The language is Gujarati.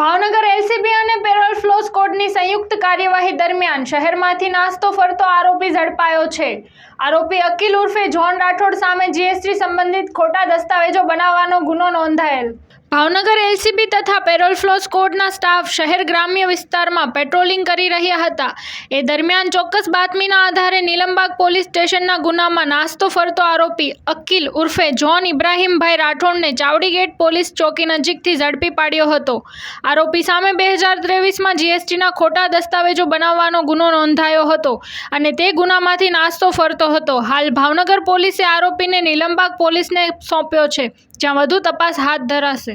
ભાવનગર એલસીબી અને પેરોલ ફ્લોસ કોડની સંયુક્ત કાર્યવાહી દરમિયાન શહેરમાંથી નાસ્તો ફરતો આરોપી ઝડપાયો છે. આરોપી અકીલ ઉર્ફે જોન રાઠોડ સામે જીએસટી સંબંધિત ખોટા દસ્તાવેજો બનાવવાનો ગુનો નોંધાયેલ. ભાવનગર એલસીબી તથા પેરોલ ફ્લોસ કોડના સ્ટાફ શહેર ગ્રામ્ય વિસ્તારમાં પેટ્રોલિંગ કરી રહ્યા હતા. એ દરમિયાન ચોક્કસ બાતમીના આધારે નીલમબાગ પોલીસ સ્ટેશનના ગુનામાં નાસ્તો ફરતો આરોપી અકીલ ઉર્ફે જોન ઇબ્રાહીમભાઈ રાઠોડને ચાવડી ગેટ પોલીસ ચોકી નજીકથી ઝડપી પાડ્યો હતો. આરોપી સામે બે હજાર ત્રેવીસમાં જીએસટીના ખોટા દસ્તાવેજો બનાવવાનો ગુનો નોંધાયો હતો અને તે ગુનામાંથી નાસ્તો ફરતો હતો. હાલ ભાવનગર પોલીસે આરોપીને નીલમબાગ પોલીસને સોંપ્યો છે. જ્યાં વધુ તપાસ હાથ ધરાશે.